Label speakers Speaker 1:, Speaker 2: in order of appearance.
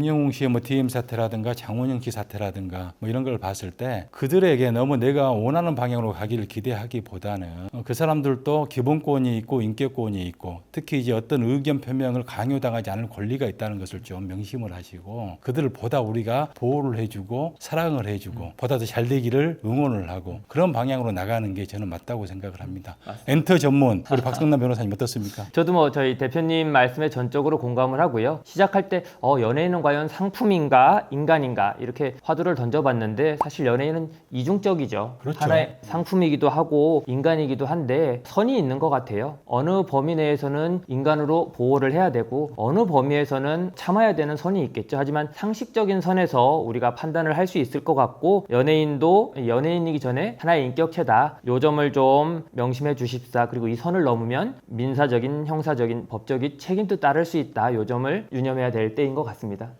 Speaker 1: 김영웅 씨의 뭐 DM 사태라든가 장원영 씨 사태라든가 뭐 이런 걸 봤을 때 그들에게 너무 내가 원하는 방향으로 가기를 기대하기보다는 어, 그 사람들도 기본권이 있고 인격권이 있고 특히 이제 어떤 의견 표명을 강요당하지 않을 권리가 있다는 것을 좀 명심을 하시고 그들을 보다 우리가 보호를 해주고 사랑을 해주고 보다 더 잘 되기를 응원을 하고 그런 방향으로 나가는 게 저는 맞다고 생각을 합니다. 엔터 전문 우리 박성남 변호사님 어떻습니까?
Speaker 2: 저도 뭐 저희 대표님 말씀에 전적으로 공감을 하고요. 시작할 때 어, 연예인은 과연 상품인가 인간인가 이렇게 화두를 던져봤는데 사실 연예인은 이중적이죠.
Speaker 1: 그렇죠.
Speaker 2: 하나의 상품이기도 하고 인간이기도 한데 선이 있는 것 같아요. 어느 범위 내에서는 인간으로 보호를 해야 되고 어느 범위에서는 참아야 되는 선이 있겠죠. 하지만 상식적인 선에서 우리가 판단을 할 수 있을 것 같고 연예인도 연예인이기 전에 하나의 인격체다. 요 점을 좀 명심해 주십사. 그리고 이 선을 넘으면 민사적인 형사적인 법적인 책임도 따를 수 있다. 요 점을 유념해야 될 때인 것 같습니다.